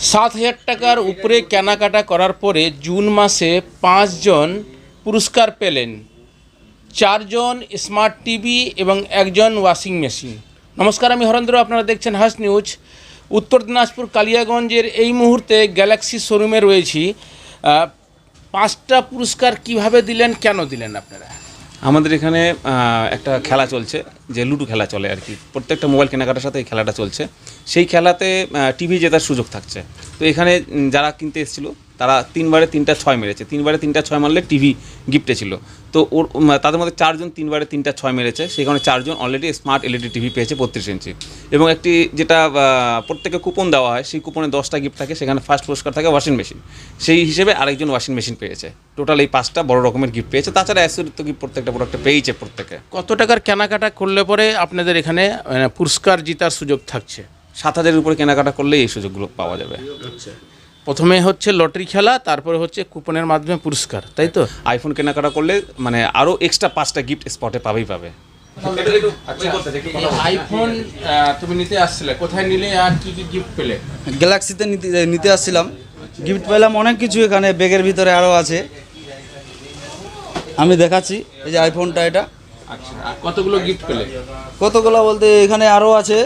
সাত হাজার টাকার উপরে কেনাকাটা করার পরে জুন মাসে পাঁচজন পুরস্কার পেলেন। চারজন স্মার্ট টিভি এবং একজন ওয়াশিং মেশিন। নমস্কার, আমি হরেন্দ্র। আপনারা দেখছেন হাস নিউজ। উত্তর দিনাজপুর কালিয়াগঞ্জের এই মুহূর্তে গ্যালাক্সি শোরুমে রয়েছি। পাঁচটা পুরস্কার কীভাবে দিলেন, কেন দিলেন আপনারা? আমাদের এখানে একটা খেলা চলছে, যে লুডো খেলা চলে আর কি। প্রত্যেকটা মোবাইল কেনাকাটার সাথে এই খেলাটা চলছে। সেই খেলাতে টিভি জেতার সুযোগ থাকছে। তো এখানে যারা কিনতে এসেছিল তারা তিনবারে তিনটা ছয় মেরেছে। তিনবারে তিনটা ছয় মারলে টিভি গিফটে ছিল। তো ওর তাদের মধ্যে চারজন তিনবারে তিনটা ছয় মেরেছে। সেই কারণে চারজন অলরেডি স্মার্ট এলইডি টিভি পেয়েছে বত্রিশ ইঞ্চি। এবং একটি যেটা প্রত্যেকে কুপন দেওয়া হয় সেই কুপনে দশটা গিফট থাকে সেখানে ফার্স্ট পুরস্কার থাকে ওয়াশিং মেশিন সেই হিসেবে আরেকজন ওয়াশিং মেশিন পেয়েছে। টোটাল এই পাঁচটা বড় রকমের গিফট পেয়েছে। তাছাড়া অ্যাসুর তো গিফট প্রত্যেকটা প্রোডাক্টে পেয়েছে প্রত্যেকে। কত টাকার কেনাকাটা করলে পরে আপনাদের এখানে মানে, পুরস্কার জেতার সুযোগ থাকছে? সাত হাজারের উপরে কেনাকাটা করলে এই সুযোগগুলো পাওয়া যাবে। প্রথমে হচ্ছে লটারি খেলা তারপরে হচ্ছে কুপনের মাধ্যমে পুরস্কার তাই তো? আইফোন কেনাকাটা করলে মানে আরও এক্সট্রা পাঁচটা গিফট স্পটে পাবেই পাবে। আইফোন তুমি নিতে আসছিলে কোথায় নিলে আর কি কি গিফট পেলে? গ্যালাক্সিতে নিতে নিতে আসছিলাম। গিফট পেলাম অনেক কিছু এখানে ব্যাগের ভিতরে আরও আছে। আমি দেখাচ্ছি এই যে আইফোনটা এটা। আচ্ছা আর কতগুলো গিফট পেলে? কতগুলো বলতে এখানে আরও আছে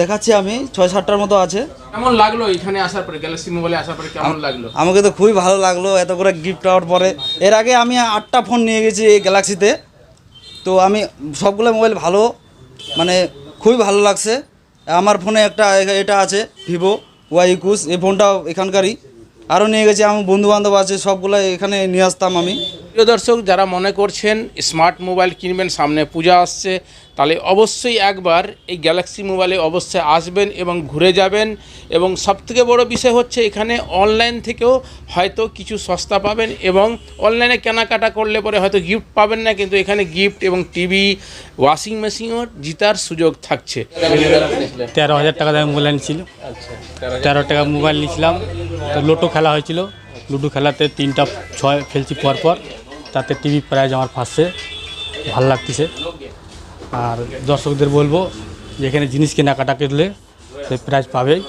দেখাচ্ছি আমি ছয় সাতটার মতো আছে। কেমন লাগল এখানে আসার পরে গ্যালাক্সি মোবাইলে আসার পরে কেমন লাগল? আমাকে তো খুবই ভালো লাগল এত করে গিফট পাওয়ার পরে। এর আগে আমি আটটা ফোন নিয়ে গেছি এই গ্যালাক্সিতে তো। আমি সবগুলো মোবাইল ভালো মানে খুবই ভালো লাগছে। আমার ফোনে একটা এটা আছে ভিভো ওয়াই একুশ এই ফোনটাও এখানকারই। আরও নিয়ে গেছি আমার বন্ধু বান্ধব আছে সবগুলো এখানে নিয়ে আসতাম আমি। প্রিয় দর্শক যারা মনে করছেন স্মার্ট মোবাইল কিনবেন সামনে পূজা আসছে তাহলে অবশ্যই একবার এই গ্যালাক্সি মোবাইলে অবশ্যই আসবেন এবং ঘুরে যাবেন। এবং সবথেকে বড় বিষয় হচ্ছে এখানে অনলাইন থেকেও হয়তো কিছু সস্তা পাবেন এবং অনলাইনে কেনাকাটা করলে পরে হয়তো গিফট পাবেন না কিন্তু এখানে গিফট এবং টিভি ওয়াশিং মেশিনও জিতার সুযোগ থাকছে। তেরো হাজার টাকা দামে মোবাইল নিয়েছিল তেরো টাকা মোবাইল নিয়েছিলাম। তো লোটো খেলা হয়েছিল। লুডো খেলাতে তিনটা ছয় খেলছি পর পর তাতে টিভি প্রাইজ আমার ফার্স্টে ভালো লাগতেছে। আর দর্শকদের বলব যে এখানে জিনিস কেনাকাটা করলে সে প্রাইজ পাবেই।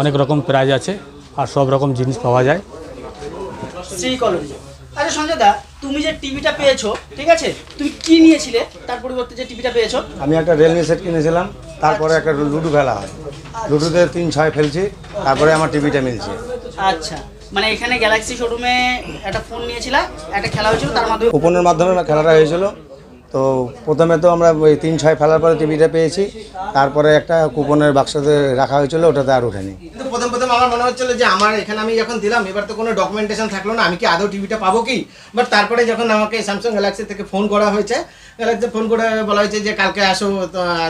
অনেক রকম প্রাইজ আছে আর সব রকম জিনিস পাওয়া যায়। শ্রী কলোনি আচ্ছা সঞ্জয় দা তুমি যে টিভিটা পেয়েছ ঠিক আছে? তুমি কি নিয়েছিলে? তার পরিবর্তে যে টিভিটা পেয়েছ? আমি একটা রিয়েলমি সেট কিনেছিলাম তারপরে একটা লুডো খেলা হয়। লুডোতে তিন ছয় ফেলছি তারপরে আমার টিভিটা মিলছে। আচ্ছা। মানে এখানে গ্যালাক্সি শোরুমে একটা ফোন নিয়েছিলাম একটা খেলা হয়েছিল তার মাধ্যমে কুপনের মাধ্যমে খেলাটা হয়েছিল। তো প্রথমে তো আমরা ওই তিন ছয় ফেলার পরে টিভিটা পেয়েছি তারপরে একটা কুপনের বাক্সতে রাখা হয়েছিল ওটাতে আর ওঠেনি। কিন্তু প্রথম প্রথম আমার মনে হচ্ছিল যে আমার এখানে আমি যখন দিলাম এবার তো কোনো ডকুমেন্টেশন থাকল না আমি কি আদৌ টিভিটা পাবো কি? বাট তারপরে যখন আমাকে স্যামসাং গ্যালাক্সি থেকে ফোন করা হয়েছে গ্যালাক্সি ফোন করে বলা হয়েছে যে কালকে আসো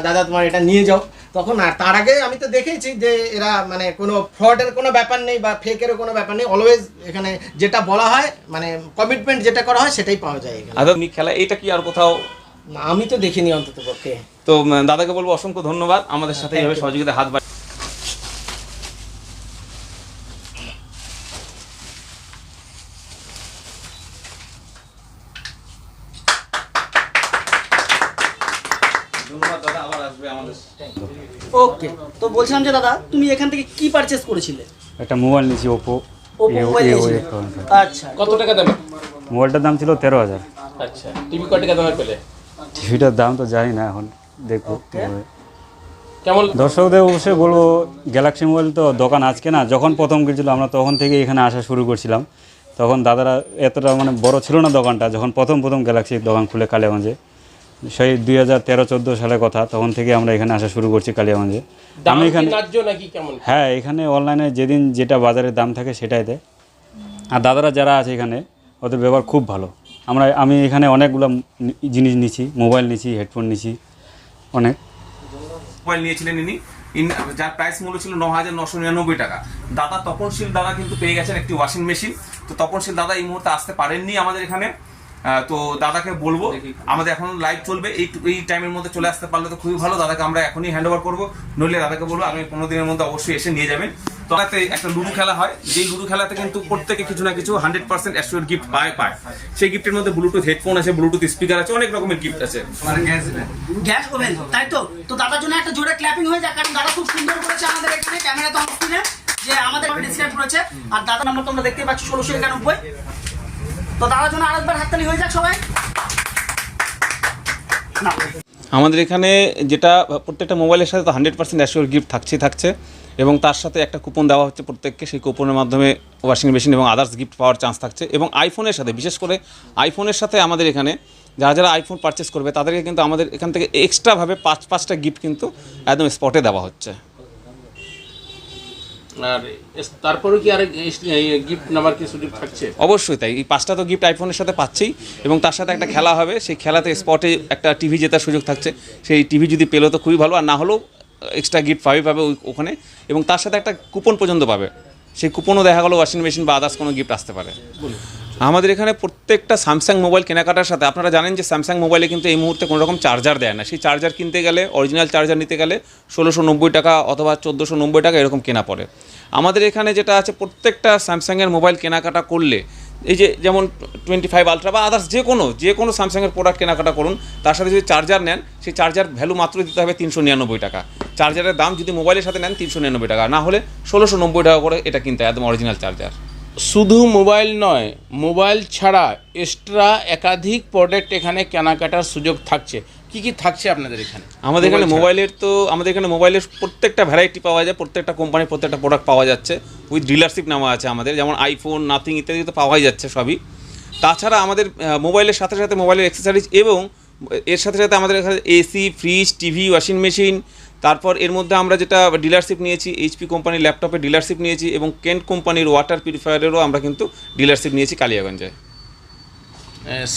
দাদা তোমার এটা নিয়ে যাও। তখন আর তার আগে আমি তো দেখেছি যে এরা মানে কোনো ফ্রডের কোনো ব্যাপার নেই বা ফেকেরও কোনো ব্যাপার নেই অলওয়েজ এখানে যেটা বলা হয় মানে কমিটমেন্ট যেটা করা হয় সেটাই পাওয়া যায় এখানে। আধুনিক খেলা এটা কি আর কোথাও? আমি তো দেখিনি অন্তত পক্ষে তো দাদাকে বলব অসংখ্য ধন্যবাদ। আমাদের সাথে এইভাবে সহযোগিতা হাত ধন্যবাদ দাদা আবার আসবে আমাদের ওকে তো বলছিলাম যে দাদা তুমি এখান থেকে কি পারচেস করেছিলে? একটা মোবাইল নিয়েছি ওপো ওপো মোবাইল নিয়েছিলে। আচ্ছা কত টাকা দামে? মোবাইলটার দাম ছিল তেরো হাজার। আচ্ছা টিভি কত টাকা দামে পেলে? টিভিটার দাম তো জানি না এখন দেখব কেমন? দর্শকদের অবশ্যই বলব গ্যালাক্সি মোবাইল তো দোকান আজকে না যখন প্রথম গেছিল আমরা তখন থেকে এখানে আসা শুরু করছিলাম। তখন দাদারা এতটা মানে বড় ছিল না দোকানটা যখন প্রথম প্রথম গ্যালাক্সির দোকান খুলে কালিয়াগঞ্জে সেই দুই হাজার তেরো চোদ্দ সালের কথা তখন থেকে আমরা এখানে আসা শুরু করছি কালিয়াগঞ্জে। আমি এখানে হ্যাঁ এখানে অনলাইনে যেদিন যেটা বাজারের দাম থাকে সেটাই দেয়। আর দাদারা যারা আছে এখানে ওদের ব্যবহার খুব ভালো। আমরা আমি এখানে অনেকগুলো জিনিস নিছি মোবাইল নিছি হেডফোন নিছি অনেক। মোবাইল নিয়েছিলেন ইনি। যার প্রাইস মূল্য ছিল ন হাজার নশো নিরানব্বই টাকা। দাদা তপনশীল দাদা কিন্তু পেয়ে গেছেন একটি ওয়াশিং মেশিন। তো তপনশীল দাদা এই মুহূর্তে আসতে পারেননি আমাদের এখানে। তো দাদাকে বলব আমাদের এখন লাইভ চলবে। এই এই টাইমের মধ্যে চলে আসতে পারলে তো খুবই ভালো। দাদাকে আমরা এখনই হ্যান্ড ওভার করব। নইলে দাদাকে বলব আমি পনেরো দিনের মধ্যে অবশ্যই এসে নিয়ে যাবেন। তো তাতে একটা লুডু খেলা হয়। যেই লুডু খেলাতে কিন্তু প্রত্যেকে কিছু না কিছু হান্ড্রেড পার্সেন্ট অ্যাসিওর গিফট পায় পায়। সেই গিফটের মধ্যে ব্লুটুথ হেডফোন আছে ব্লুটুথ স্পিকার আছে অনেক রকমের গিফট আছে। মানে গ্যাস গ্যাস ওভেন তাই তো? তো দাদার জন্য একটা জোরে ক্ল্যাপিং হয়ে যাক কারণ দাদা খুব সুন্দর করেছে আমাদের এখানে ক্যামেরা তো অন স্ক্রিনে যে আমাদের ডিসকাউন্ট করেছে। আর দাদা নাম্বার তোমরা দেখতে পাচ্ছ ষোলোশো একানব্বই। তো জন্য আরেকবার হাততালি হয়ে যাক সবাই। আমাদের এখানে যেটা প্রত্যেকটা মোবাইলের সাথে তো হান্ড্রেড পার্সেন্ট অ্যাসিওর গিফট থাকছেই থাকছে এবং তার সাথে একটা কুপন দেওয়া হচ্ছে প্রত্যেককে, সেই কুপনের মাধ্যমে ওয়াশিং মেশিন এবং আদার্স গিফট পাওয়ার চান্স থাকছে এবং আইফোনের সাথে, বিশেষ করে আইফোনের সাথে আমাদের এখানে যারা যারা আইফোন পারচেস করবে, তাদেরকে কিন্তু আমাদের এখান থেকে এক্সট্রাভাবে পাঁচ পাঁচটা গিফট কিন্তু একদম স্পটে দেওয়া হচ্ছে। আর তারপরেও কি আর গিফট নাম্বার কি সুযোগ থাকছে? অবশ্যই তাই। এই পাঁচটা তো গিফট আইফোনের সাথে পাচ্ছেই এবং তার সাথে একটা খেলা হবে। সেই খেলাতে স্পটে একটা টিভি জেতার সুযোগ থাকছে। সেই টিভি যদি পেল তো খুবই ভালো আর না হলেও এক্সট্রা গিফট পাবে পাবে ওখানে। এবং তার সাথে একটা কুপন পর্যন্ত পাবে। সেই কুপনও দেখা গেলো ওয়াশিং মেশিন বা আদার্স কোনো গিফট আসতে পারে। আমাদের এখানে প্রত্যেকটা স্যামসাং মোবাইল কেনাকাটার সাথে, আপনারা জানেন যে স্যামসাং মোবাইলে কিন্তু এই মুহূর্তে কোনো রকম চার্জার দেয় না। সেই চার্জার কিনতে গেলে অরিজিনাল চার্জার নিতে গেলে ষোলোশো নব্বই টাকা অথবা চোদ্দোশো নব্বই টাকা এরকম কেনা পড়ে। আমাদের এখানে যেটা আছে, প্রত্যেকটা স্যামসাংয়ের মোবাইল কেনাকাটা করলে, এই যে যেমন টোয়েন্টি ফাইভ আলট্রা বা আদার্স যে কোনো যে কোনো স্যামসাংয়ের প্রোডাক্ট কেনাকাটা করুন, তার সাথে যদি চার্জার নেন, সেই চার্জার ভ্যালু মাত্র দিতে হবে তিনশো নিরানব্বই টাকা। চার্জারের দাম যদি মোবাইলের সাথে নেন, তিনশো নিরানব্বই টাকা। না হলে ষোলোশো নব্বই টাকা করে এটা কিনতে হয়, একদম অরিজিনাল চার্জার শুধু মোবাইল নয় মোবাইল ছাড়া এক্সট্রা একাধিক প্রোডাক্ট এখানে কেনাকাটার সুযোগ থাকছে। কি কি থাকছে আপনাদের এখানে? আমাদের এখানে মোবাইলের তো আমাদের এখানে মোবাইলের প্রত্যেকটা ভ্যারাইটি পাওয়া যায় প্রত্যেকটা কোম্পানির প্রত্যেকটা প্রোডাক্ট পাওয়া যাচ্ছে। উইথ ডিলারশিপ নেওয়া আছে আমাদের যেমন আইফোন নাথিং ইত্যাদি তো পাওয়াই যাচ্ছে সবই। তাছাড়া আমাদের মোবাইলের সাথে সাথে মোবাইলের অ্যাক্সেসরিজ এবং এর সাথে সাথে আমাদের এখানে AC fridge TV washing machine তারপর এর মধ্যে আমরা যেটা ডিলারশিপ নিয়েছি এইচপি কোম্পানির ল্যাপটপের ডিলারশিপ নিয়েছি এবং কেন্ট কোম্পানির ওয়াটার পিউরিফায়ারেরও আমরা কিন্তু ডিলারশিপ নিয়েছি কালিয়াগঞ্জে।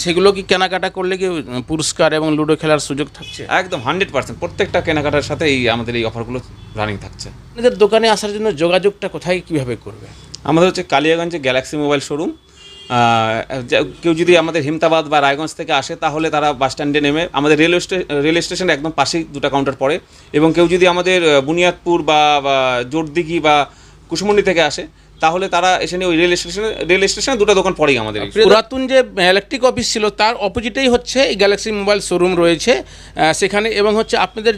সেগুলো কি কেনাকাটা করলে কি পুরস্কার এবং লুডো খেলার সুযোগ থাকছে? একদম হান্ড্রেড পার্সেন্ট প্রত্যেকটা কেনাকাটার সাথে এই আমাদের এই অফারগুলো রানিং থাকছে। আপনাদের দোকানে আসার জন্য যোগাযোগটা কোথায় কীভাবে করবে? আমাদের হচ্ছে কালিয়াগঞ্জে গ্যালাক্সি মোবাইল শোরুম কেউ যদি আমাদের হিমতাবাদ বা রায়গঞ্জ থেকে আসে তাহলে তারা বাস স্ট্যান্ডে নেমে আমাদের রেলওয়ে রেল স্টেশনের একদম পাশেই দুটো কাউন্টার পড়ে। এবং কেউ যদি আমাদের বুনিয়াদপুর বা জোরদিঘি বা কুসুমন্ডি থেকে আসে তাহলে তারা এসে নিয়ে ওই রেল স্টেশনে রেল স্টেশনে দুটো দোকান পড়েই আমাদের। পুরাতন যে ইলেকট্রিক অফিস ছিল তার অপোজিটেই হচ্ছে এই গ্যালাক্সি মোবাইল শোরুম রয়েছে সেখানে এবং হচ্ছে আপনাদের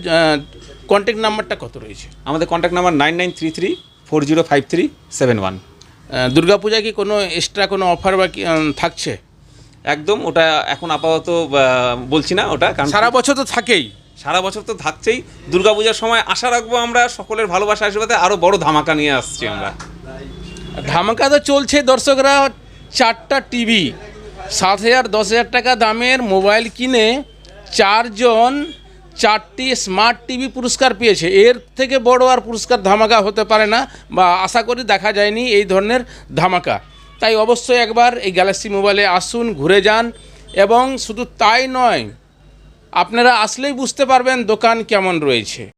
কন্ট্যাক্ট নাম্বারটা কত রয়েছে? আমাদের contact number nine nine three three four zero five three seven one দুর্গাপূজায় কি কোনো এক্সট্রা কোনো অফার বা থাকছে? একদম ওটা এখন আপাতত বলছি না ওটা কারণ সারা বছর তো থাকেই। সারা বছর তো থাকছেই। দুর্গাপূজার সময় আশা রাখব আমরা সকলের ভালোবাসা আশীর্বাদে আরও বড় ধামাকা নিয়ে আসছি আমরা। ধামাকা তো চলছে দর্শকরা চারটা টিভি সাত হাজার দশ হাজার টাকা দামের মোবাইল কিনে চারজন চারটি স্মার্ট টিভি পুরস্কার পেয়েছে। এর থেকে বড় আর পুরস্কার ধামাকা হতে পারে না বা আশা করি দেখা যায়নি এই ধরনের ধামাকা। তাই অবশ্যই একবার এই গ্যালাক্সি মোবাইলে আসুন, ঘুরে যান এবং শুধু তাই নয়, আপনারা আসলেই বুঝতে পারবেন দোকান কেমন রয়েছে।